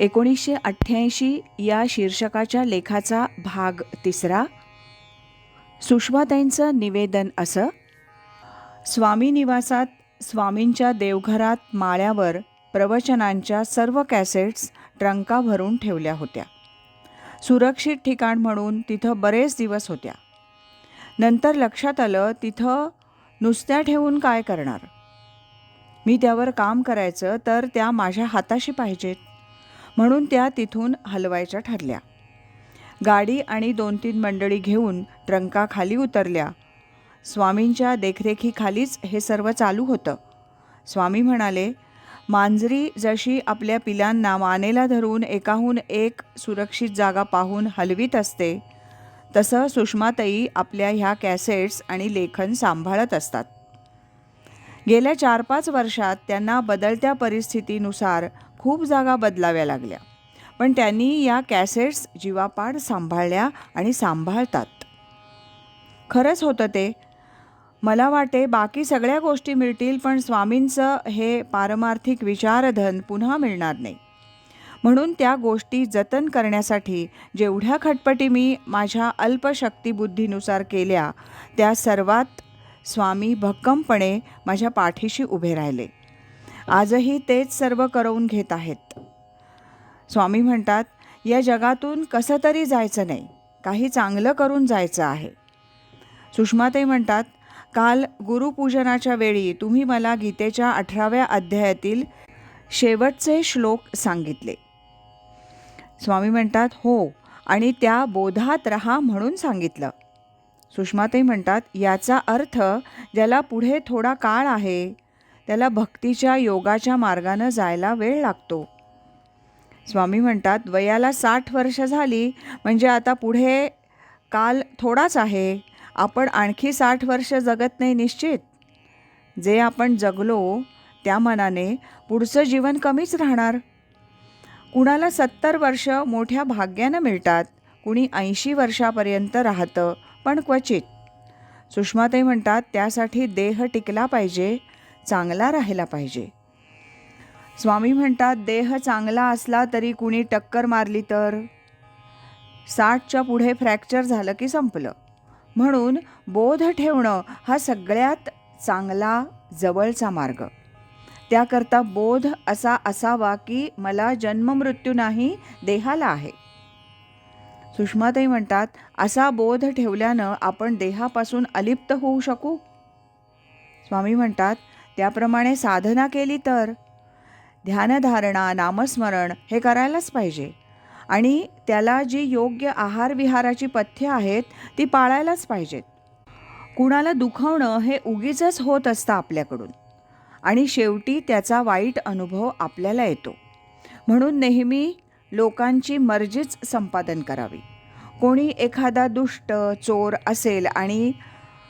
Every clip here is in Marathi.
एकोणीसशे अठ्ठ्याऐंशी या शीर्षकाच्या लेखाचा भाग तिसरा. सुषमाताईंचं निवेदन असं. स्वामी निवासात स्वामींच्या देवघरात माळ्यावर प्रवचनांच्या सर्व कॅसेट्स ट्रंका भरून ठेवल्या होत्या. सुरक्षित ठिकाण म्हणून तिथं बरेच दिवस होत्या. नंतर लक्षात आलं तिथं नुसत्या ठेवून काय करणार? मी त्यावर काम करायचं तर त्या माझ्या हाताशी पाहिजेत. म्हणून त्या तिथून हलवायच्या ठरल्या. गाडी आणि दोन तीन मंडळी घेऊन ट्रंका खाली उतरल्या. स्वामींच्या देखरेखीखालीच हे सर्व चालू होतं. स्वामी म्हणाले मांजरी जशी आपल्या पिलांना मानेला धरून एकाहून एक सुरक्षित जागा पाहून हलवीत असते तसं सुषमाताई आपल्या ह्या कॅसेट्स आणि लेखन सांभाळत असतात. गेल्या चार पाच वर्षात त्यांना बदलत्या परिस्थितीनुसार खूप जागा बदलाव्या लागल्या. पण त्यांनी या कॅसेट्स जीवापाड सांभाळल्या आणि सांभाळतात. खरंच होतं ते. मला वाटे बाकी सगळ्या गोष्टी मिळतील पण स्वामींचं हे पारमार्थिक विचारधन पुन्हा मिळणार नाही. म्हणून त्या गोष्टी जतन करण्यासाठी जेवढ्या खटपटी मी माझ्या अल्पशक्तीबुद्धीनुसार केल्या त्या सर्वात स्वामी भक्कमपणे माझ्या पाठीशी उभे राहिले. आजही तेच सर्व करवून घेत आहेत. स्वामी म्हणतात या जगातून कसं तरी जायचं नाही काही चांगलं करून जायचं आहे. सुषमाताई म्हणतात काल गुरुपूजनाच्या वेळी तुम्ही मला गीतेच्या अठराव्या अध्यायातील शेवटचे श्लोक सांगितले. स्वामी म्हणतात हो आणि त्या बोधात रहा म्हणून सांगितलं. सुषमाताई म्हणतात याचा अर्थ ज्याला पुढे थोडा काळ आहे त्याला भक्तीच्या योगाच्या मार्गानं जायला वेळ लागतो. स्वामी म्हणतात वयाला साठ वर्ष झाली म्हणजे आता पुढे काल थोडाच आहे. आपण आणखी साठ वर्ष जगत नाही निश्चित. जे आपण जगलो त्या मनाने पुढचं जीवन कमीच राहणार. कुणाला सत्तर वर्ष मोठ्या भाग्यानं मिळतात कुणी ऐंशी वर्षापर्यंत राहतं पण क्वचित. सुषमाताई म्हणतात त्यासाठी देह टिकला पाहिजे चांगला राहिला पाहिजे. स्वामी म्हणतात देह चांगला असला तरी कुणी टक्कर मारली तर? साठच्या पुढे फ्रॅक्चर झालं की संपलं. म्हणून बोध ठेवणं हा सगळ्यात चांगला जवळचा मार्ग. त्याकरता बोध असा असावा की मला जन्ममृत्यू नाही देहाला आहे. सुषमाताई म्हणतात असा बोध ठेवल्यानं आपण देहापासून अलिप्त होऊ शकू? स्वामी म्हणतात त्याप्रमाणे साधना केली तर? ध्यानधारणा नामस्मरण हे करायलाच पाहिजे. आणि त्याला जी योग्य आहार विहाराची पथ्य आहेत ती पाळायलाच पाहिजेत. कुणाला दुखवणं हे उगीच होत असतं आपल्याकडून. आणि शेवटी त्याचा वाईट अनुभव आपल्याला येतो. म्हणून नेहमी लोकांची मर्जीच संपादन करावी. कोणी एखादा दुष्ट चोर असेल आणि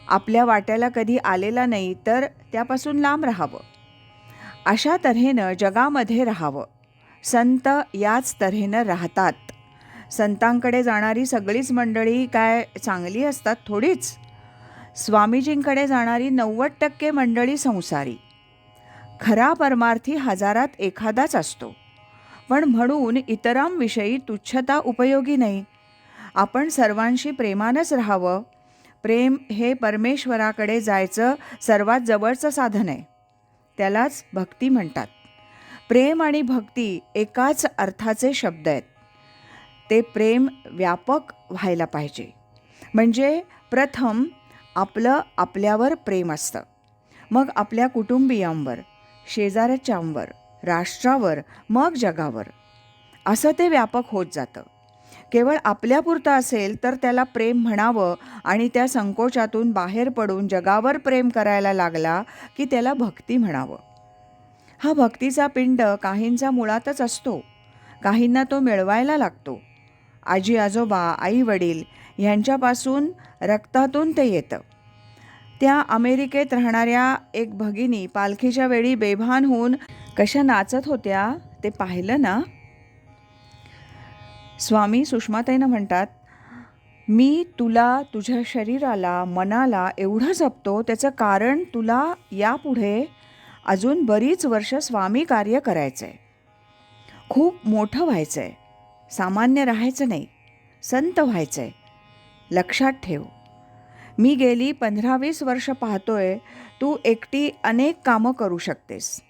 आपल्या वाट्याला कधी आलेला नाही तर त्यापासून लांब राहावं. अशा तऱ्हेनं जगामध्ये राहावं. संत याच तऱ्हेनं राहतात. संतांकडे जाणारी सगळीच मंडळी काय चांगली असतात थोडीच. स्वामीजींकडे जाणारी नव्वद टक्के मंडळी संसारी. खरा परमार्थी हजारात एखादाच असतो. पण म्हणून इतरांविषयी तुच्छता उपयोगी नाही. आपण सर्वांशी प्रेमानंच राहावं. प्रेम हे परमेश्वराकडे जायचं सर्वात जवळचं साधन आहे. त्यालाच भक्ती म्हणतात. प्रेम आणि भक्ती एकाच अर्थाचे शब्द आहेत. ते प्रेम व्यापक व्हायला पाहिजे. म्हणजे प्रथम आपलं आपल्यावर प्रेम असतं. मग आपल्या कुटुंबियांवर शेजाऱ्याच्यांवर राष्ट्रावर मग जगावर. असं ते व्यापक होत जातं. केवळ आपल्यापुरतं असेल तर त्याला प्रेम म्हणावं आणि त्या संकोचातून बाहेर पडून जगावर प्रेम करायला लागला की त्याला भक्ती म्हणावं. हा भक्तीचा पिंड काहींचा मुळातच असतो. काहींना तो मिळवायला लागतो. आजी आजोबा आई वडील ह्यांच्यापासून रक्तातून ते येतं. त्या अमेरिकेत राहणाऱ्या एक भगिनी पालखीच्या वेळी बेभान होऊन कशा नाचत होत्या ते पाहिलं ना? स्वामी सुषमाताईनं म्हणतात मी तुला तुझ्या शरीराला मनाला एवढं जपतो त्याचं कारण तुला यापुढे अजून बरीच वर्ष स्वामी कार्य करायचं आहे खूप मोठं व्हायचं आहे सामान्य राहायचं नाही. संत व्हायचं आहे लक्षात ठेव. मी गेली पंधरा वीस वर्ष पाहतोय तू एकटी अनेक कामं करू शकतेस.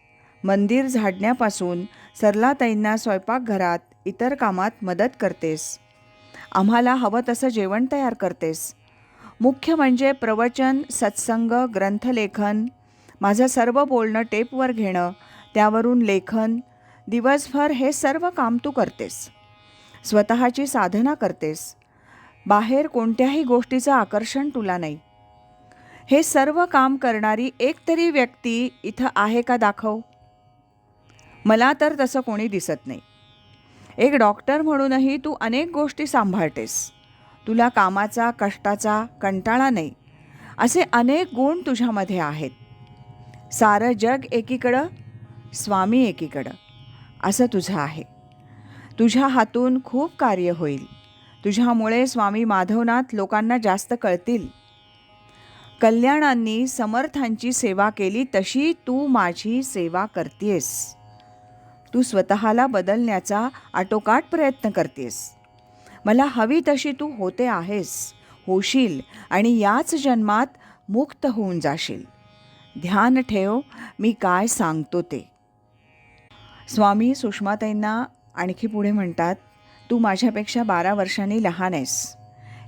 मंदिर झाडण्यापासून सरलाताईंना स्वयंपाकघरात इतर कामात मदत करतेस. आम्हाला हवं तसं जेवण तयार करतेस. मुख्य म्हणजे प्रवचन सत्संग ग्रंथलेखन माझं सर्व बोलणं टेपवर घेणं त्यावरून लेखन दिवसभर हे सर्व काम तू करतेस. स्वतःची साधना करतेस. बाहेर कोणत्याही गोष्टीचं आकर्षण तुला नाही. हे सर्व काम करणारी एक तरी व्यक्ती इथं आहे का दाखव. मला तर तसं कोणी दिसत नाही. एक डॉक्टर म्हणूनही तू अनेक गोष्टी सांभाळतेस. तुला कामाचा कष्टाचा कंटाळा नाही. असे अनेक गुण तुझ्यामध्ये आहेत. सारं जग एकीकडं स्वामी एकीकडं. असं तुझं आहे. तुझ्या हातून खूप कार्य होईल. तुझ्यामुळे स्वामी माधवनाथ लोकांना जास्त कळतील. कल्याणांनी समर्थांची सेवा केली तशी तू माझी सेवा करतेस. तू स्वतःला बदलण्याचा आटोकाट प्रयत्न करतेस. मला हवी तशी तू होते आहेस होशील आणि याच जन्मात मुक्त होऊन जाशील. ध्यान ठेव मी काय सांगतो ते. स्वामी सुषमाताईंना आणखी पुढे म्हणतात तू माझ्यापेक्षा बारा वर्षांनी लहान आहेस.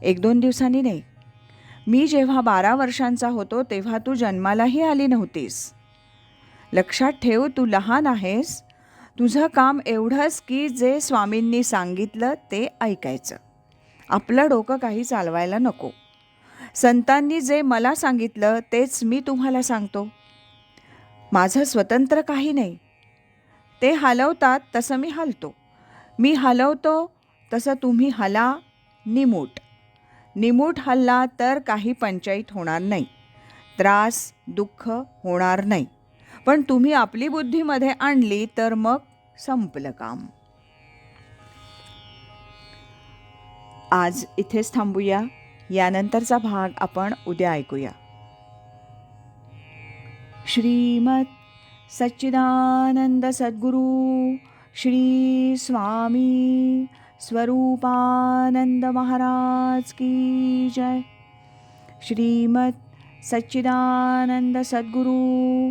एक दोन दिवसांनी नाही. मी जेव्हा बारा वर्षांचा होतो तेव्हा तू जन्मालाही आली नव्हतीस. लक्षात ठेव तू लहान आहेस तुझं काम एवढंच की जे स्वामींनी सांगितलं ते ऐकायचं. आपलं डोकं काही चालवायला नको. संतांनी जे मला सांगितलं तेच मी तुम्हाला सांगतो. माझं स्वतंत्र काही नाही. ते हलवतात तसं मी हलतो. मी हलवतो तसं तुम्ही हला निमूट. निमूट हल्ला तर काही पंचायत होणार नाही. त्रास दुःख होणार नाही. पण तुम्ही आपली बुद्धीमध्ये आणली तर मग संपलं काम. आज इथेच थांबूया. यानंतरचा भाग आपण उद्या ऐकूया. श्रीमत सच्चिदानंद सद्गुरु श्री स्वामी स्वरूपानंद महाराज की जय. श्रीमत सच्चिदानंद सद्गुरू